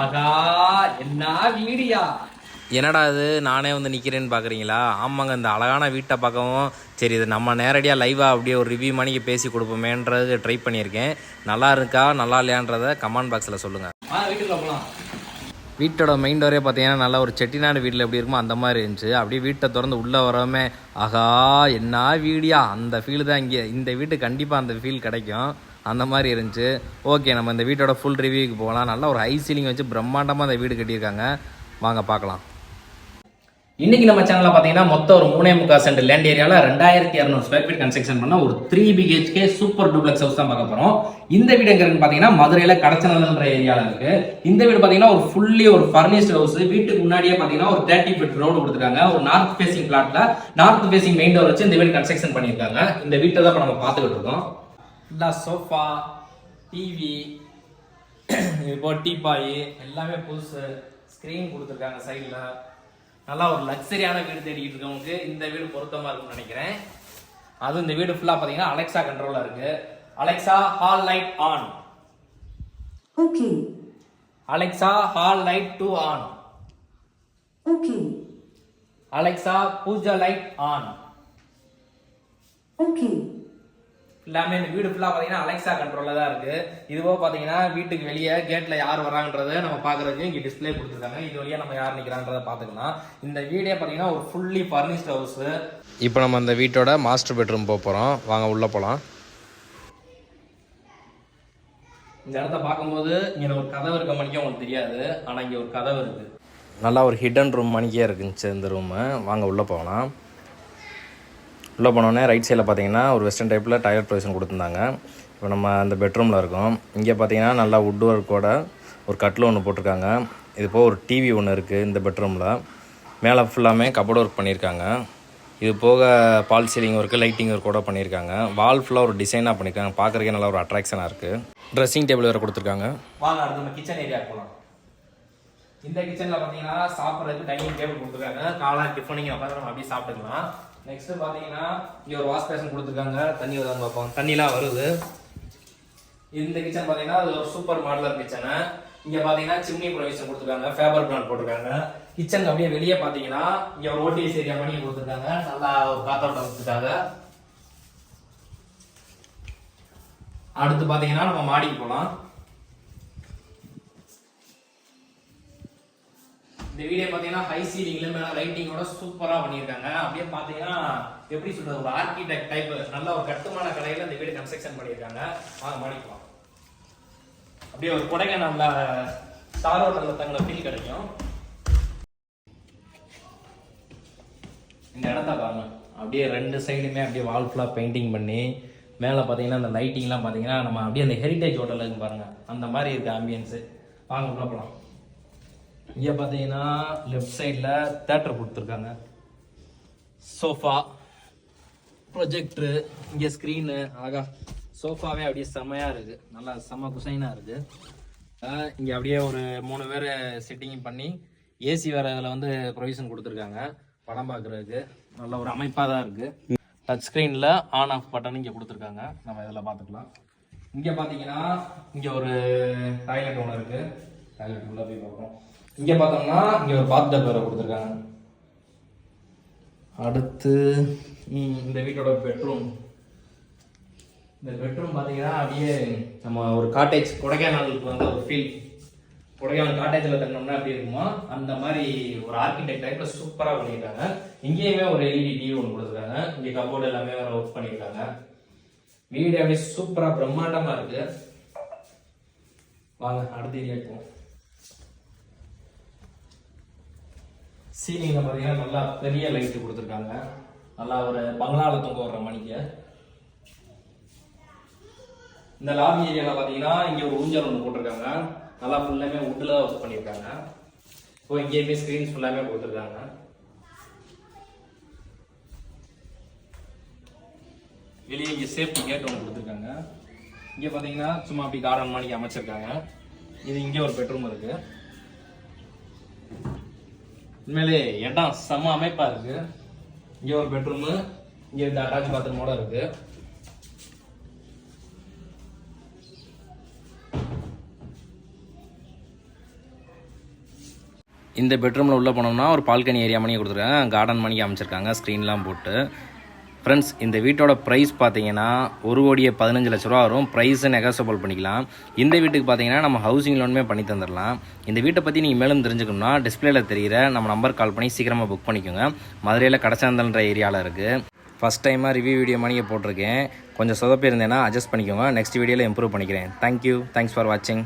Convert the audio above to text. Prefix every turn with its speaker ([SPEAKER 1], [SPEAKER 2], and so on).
[SPEAKER 1] ஆகா என்ன வீடியா?
[SPEAKER 2] என்னடா இது? நானே வந்து நிற்கிறேன்னு பார்க்குறீங்களா ஆமாங்க இந்த அழகான வீட்டை பார்க்கவும் சரி இது நம்ம நேரடியாக லைவாக அப்படியே ஒரு ரிவ்யூ மணிக்கு பேசி கொடுப்போமேன்றது ட்ரை பண்ணியிருக்கேன். நல்லா இருக்கா? நல்லா இல்லையான்றதை கமெண்ட் பாக்ஸில் சொல்லுங்கள்
[SPEAKER 1] வீட்டுக்குள்ள
[SPEAKER 2] வீட்டோட மெயின் டோரே பார்த்தீங்கன்னா நல்லா ஒரு செட்டிநாடு வீட்டில் எப்படி இருக்குமோ அந்த மாதிரி இருந்துச்சு. அப்படியே வீட்டை திறந்து உள்ளே வரவுமே ஆகா என்ன வீடியா? அந்த ஃபீல் தான் இங்கே. இந்த வீட்டு கண்டிப்பாக அந்த ஃபீல் கிடைக்கும். அந்த மாதிரி இருந்துச்சு. ஓகே நம்ம இந்த வீட்டோட ஃபுல் ரிவ்யூக்கு போகலாம். நல்லா ஒரு ஹை சீலிங் வச்சு பிரம்மாண்டமாக அந்த வீடு கட்டியிருக்காங்க. வாங்க பார்க்கலாம்.
[SPEAKER 1] இன்றைக்கி நம்ம சேனலில் பார்த்தீங்கன்னா மொத்தம் ஒரு மூணே முக்கால் சென்ட் லேண்ட் ஏரியாவில் ரெண்டாயிரத்தி இரநூறு ஸ்கொயர் ஃபீட் கன்ஸ்ட்ரக்ஷன் பண்ண ஒரு three BHK super duplex house தான் பார்க்க போகிறோம் இந்த வீடு எங்க இருக்குன்னு மதுரையில் மதுரையில கடச்சநல்லன்ற ஏரியாவில் இருக்குது இந்த வீடு பார்த்தீங்கன்னா ஒரு ஃபுல்லி ஒரு ஃபர்னிஷ்ட் ஹவுஸ் வீட்டுக்கு முன்னாடியே பார்த்தீங்கன்னா ஒரு தேர்ட்டி ஃபீட் ரோடு கொடுத்துருக்காங்க. ஒரு நார்த் ஃபேசிங் பிளாட்டில் நார்த் ஃபேசிங் மெயின் டோர் வச்சு இந்த வீடு கன்ஸ்ட்ரக்ஷன் பண்ணியிருக்காங்க. இந்த வீட்டை தான் இப்போ நம்ம பார்த்துக்கிட்டு இருக்கோம். ஃபுல்லா சோஃபா டிவி இப்போ டீப்பாய் எல்லாமே புதுசு. ஸ்க்ரீன் கொடுத்துருக்காங்க சைடில் நல்லா ஒரு லக்ஸரியான வீடு தேடிட்டு இருக்கவங்களுக்கு இந்த வீடு பொருத்தமாக இருக்கும்னு நினைக்கிறேன். அதுவும் இந்த வீடு ஃபுல்லாக பார்த்தீங்கன்னா அலெக்சா கண்ட்ரோலில் இருக்கு. Alexa hall light on
[SPEAKER 3] Okay,
[SPEAKER 1] Alexa hall light to on
[SPEAKER 3] okay,
[SPEAKER 1] Alexa Pooja light on
[SPEAKER 3] okay,
[SPEAKER 1] எல்லாமே இந்த வீடு ஃபுல்லாக பார்த்தீங்கன்னா அலெக்சா கண்ட்ரோலில் தான் இருக்கு. இதுவோ பார்த்தீங்கன்னா வீட்டுக்கு வெளியே கேட்டில் யார் வராங்கன்றதை நம்ம பார்க்கறதுக்கு இங்கே டிஸ்ப்ளே கொடுத்துருக்காங்க. இது வழியாக நம்ம யார் நிற்கிறான்றதை பார்த்துக்கலாம் இந்த வீடே பார்த்தீங்கன்னா ஒரு ஃபுல்லி ஃபர்னிஷ்ட் ஹவுஸ்
[SPEAKER 2] இப்போ நம்ம அந்த வீட்டோட மாஸ்டர் பெட்ரூம் போக போகிறோம் வாங்க உள்ளே போகலாம்
[SPEAKER 1] இந்த இடத்த பார்க்கும்போது இங்கே ஒரு கதவு இருக்க மணிக்கு உங்களுக்கு தெரியாது. ஆனால் இங்கே ஒரு கதவு இருக்கு.
[SPEAKER 2] நல்லா ஒரு ஹிடன் ரூம் மணிக்கே இருக்குச்சு இந்த ரூமு வாங்க உள்ளே போகலாம். உள்ளே போனோடனே ரைட் சைடில் பார்த்தீங்கன்னா ஒரு வெஸ்டர்ன் டைப்பில் டாய்லெட் ப்ரொவிஷன் கொடுத்துருந்தாங்க. இப்போ நம்ம அந்த பெட்ரூமில் இருக்கோம். இங்கே பார்த்தீங்கன்னா நல்லா வுட் ஒர்க்கோட ஒரு கட்டில் ஒன்று போட்டிருக்காங்க. இது போக ஒரு டிவி ஒன்று இருக்குது இந்த பெட்ரூமில் மேலே ஃபுல்லாமே கபோர்ட் ஒர்க் பண்ணியிருக்காங்க. இது போக பால் சீலிங் ஒர்க்கு லைட்டிங் ஒர்க்கோட பண்ணியிருக்காங்க. வால் ஃபுல்லாக ஒரு டிசைனாக பண்ணியிருக்காங்க. பார்க்குறக்கே நல்லா ஒரு அட்ராக்ஷனாக இருக்குது ட்ரெஸ்ஸிங் டேபிள் வேறு கொடுத்துருக்காங்க.
[SPEAKER 1] வாங்க அடுத்து நம்ம கிச்சன் ஏரியா போகலாம் இந்த கிச்சனில் பார்த்தீங்கன்னா சாப்பிட்றதுக்கு டைனிங் டேபிள் கொடுத்துருக்காங்க. காலா டிஃபனிங் உட்காந்து நம்ம அப்படியே சாப்பிட்டுக்கலாம். நெக்ஸ்ட் பார்த்தீங்கன்னா இங்கே ஒரு வாஷ் பேஷன் கொடுத்துருக்காங்க. தண்ணி வருதான்னு பார்ப்போம். தண்ணிலாம் வருது. இந்த கிச்சன் பார்த்தீங்கன்னா அது ஒரு சூப்பர் மாடலர் கிச்சனு இங்கே பார்த்தீங்கன்னா சிம்னி ப்ரொவிஷன் கொடுத்துருக்காங்க. ஃபேபர் பிராண்ட் போட்டிருக்காங்க. கிச்சன் அப்படியே வெளியே பார்த்தீங்கன்னா இங்கே ஒரு ஓடிஎஸ் ஏரியா பண்ணி கொடுத்துருக்காங்க. நல்லா காத்தோட்டம் கொடுத்துருக்காங்க அடுத்து பார்த்தீங்கன்னா நம்ம மாடிக்கு போகலாம் இந்த வீடியோ பார்த்தீங்கன்னா ஹை சீலிங்ல மேல லைட்டிங்கோட சூப்பரா பண்ணியிருக்காங்க. அப்படியே பார்த்தீங்கன்னா எப்படி சொல்றது ஒரு ஆர்கிடெக்ட் டைப் நல்ல ஒரு கட்டுமான கலையில இந்த வீடு கன்ஸ்ட்ரக்ஷன் பண்ணியிருக்காங்க. வாங்க மாடிக்கலாம் அப்படியே ஒரு கொடைக்கானல்ல ஸ்டார் ஹோட்டல்ல தங்கின ஃபீல் கிடைக்கும். இந்த இடத்த பாருங்க. அப்படியே ரெண்டு சைடுமே அப்படியே வால் ஃபுல்லாக பெயிண்டிங் பண்ணி மேலே பார்த்தீங்கன்னா அந்த லைட்டிங்லாம் பார்த்தீங்கன்னா நம்ம அப்படியே அந்த ஹெரிட்டேஜ் ஹோட்டலுக்கு பாருங்கள் அந்த மாதிரி இருக்குது ஆம்பியன்ஸு வாங்க உள்ள போகலாம் இங்கே பார்த்தீங்கன்னா லெஃப்ட் சைடில் தேட்டர் கொடுத்துருக்காங்க. சோஃபா ப்ரொஜெக்டரு இங்கே ஸ்க்ரீனு ஆகா சோஃபாவே அப்படியே செமையாக இருக்குது நல்லா செம்ம குசைனாக இருக்குது இங்கே அப்படியே ஒரு மூணு பேர் செட்டிங் பண்ணி ஏசி வேறு அதில் வந்து ப்ரொவிஷன் கொடுத்துருக்காங்க. படம் பார்க்குறதுக்கு. நல்ல ஒரு அமைப்பாக தான் இருக்குது டச் ஸ்க்ரீனில் ஆன் ஆஃப் பட்டன் இங்கே கொடுத்துருக்காங்க. நம்ம இதில் பார்த்துக்கலாம். இங்கே பார்த்தீங்கன்னா இங்கே ஒரு டாய்லெட் ஒன்று இருக்குது டாய்லெட் உள்ளே போய் பார்க்குறோம் இங்கே பார்த்தோம்னா இங்கே ஒரு பாத் டப் வேறு கொடுத்துருக்காங்க. அடுத்து இந்த வீட்டோட பெட்ரூம் இந்த பெட்ரூம் பார்த்தீங்கன்னா அப்படியே நம்ம ஒரு காட்டேஜ் கொடைக்கானலுக்கு வந்து ஒரு ஃபீல் கொடைக்கானல் காட்டேஜில் தங்கினோம்னா எப்படி இருக்குமோ அந்த மாதிரி ஒரு ஆர்கிடெக்ட் டைப்பில் சூப்பராக பண்ணியிருக்காங்க. இங்கேயுமே ஒரு எல்இடி டிவி ஒன்று கொடுத்துருக்காங்க. இங்கே கபோர்டு எல்லாமே வேறு ஒர்க் பண்ணியிருக்காங்க. வீடு அப்படியே சூப்பராக பிரம்மாண்டமாக இருக்குது வாங்க அடுத்த ஏரியா போவோம். சீலிங்கில் பார்த்தீங்கன்னா நல்லா பெரிய லைட்டு கொடுத்துருக்காங்க. நல்லா ஒரு பங்களாவில் தொங்க வர்ற மணிக்கு. இந்த லாபி ஏரியாவில் பார்த்தீங்கன்னா இங்கே ஒரு ஊஞ்சல் ஒன்று போட்டிருக்காங்க. நல்லா ஃபுல்லாமே தான் ஒர்க் பண்ணியிருக்காங்க. இப்போ இங்கேயுமே ஸ்க்ரீன்ஸ் ஃபுல்லாமே கொடுத்துருக்காங்க. வெளியே இங்கே சேஃப்டி கேட் ஒன்று கொடுத்துருக்காங்க. இங்கே பார்த்தீங்கன்னா சும்மா அப்படி கார்டன் மாதிரி அமைச்சிருக்காங்க. இது இங்கே ஒரு பெட்ரூம் இருக்குது உண்மையிலே இடம் செம்ம அமைப்பா இருக்கு. இங்க ஒரு பெட்ரூமு இங்க இந்த அட்டாச் பாத்ரூமோட இருக்கு. இந்த பெட்ரூமில் உள்ளே போனோம்னா ஒரு பால்கனி ஏரியா மணி கொடுத்துருக்காங்க. கார்டன் மணிக்கு அமைச்சிருக்காங்க. ஸ்க்ரீன்லாம் போட்டு. ஃப்ரெண்ட்ஸ் இந்த வீட்டோட ப்ரைஸ் பார்த்தீங்கன்னா ஒரு கோடியே பதினஞ்சு லட்ச ரூபா வரும். ப்ரைஸை நெகசபிள் பண்ணிக்கலாம். இந்த வீட்டுக்கு பார்த்தீங்கன்னா நம்ம ஹவுசிங் லோனுமே பண்ணி தந்துடலாம். இந்த வீட்டை பற்றி நீங்கள் மேலும் தெரிஞ்சுக்கணும்னா டிஸ்பிளேல தெரியிற நம்ம நம்பர் கால் பண்ணி சீக்கிரமாக புக் பண்ணிக்கோங்க. மதுரையில் கடச்சாந்தல்ன்ற ஏரியாவில் இருக்குது ஃபஸ்ட் டைமாக ரிவ்யூ வீடியோ மணியை போட்டிருக்கேன். கொஞ்சம் சொதப்பி இருந்தேன்னா அட்ஜஸ்ட் பண்ணிக்கோங்க நெக்ஸ்ட் வீடியோவில் இம்ப்ரூவ் பண்ணிக்கிறேன். தேங்க்யூ தேங்க்ஸ் ஃபார் வாட்சிங்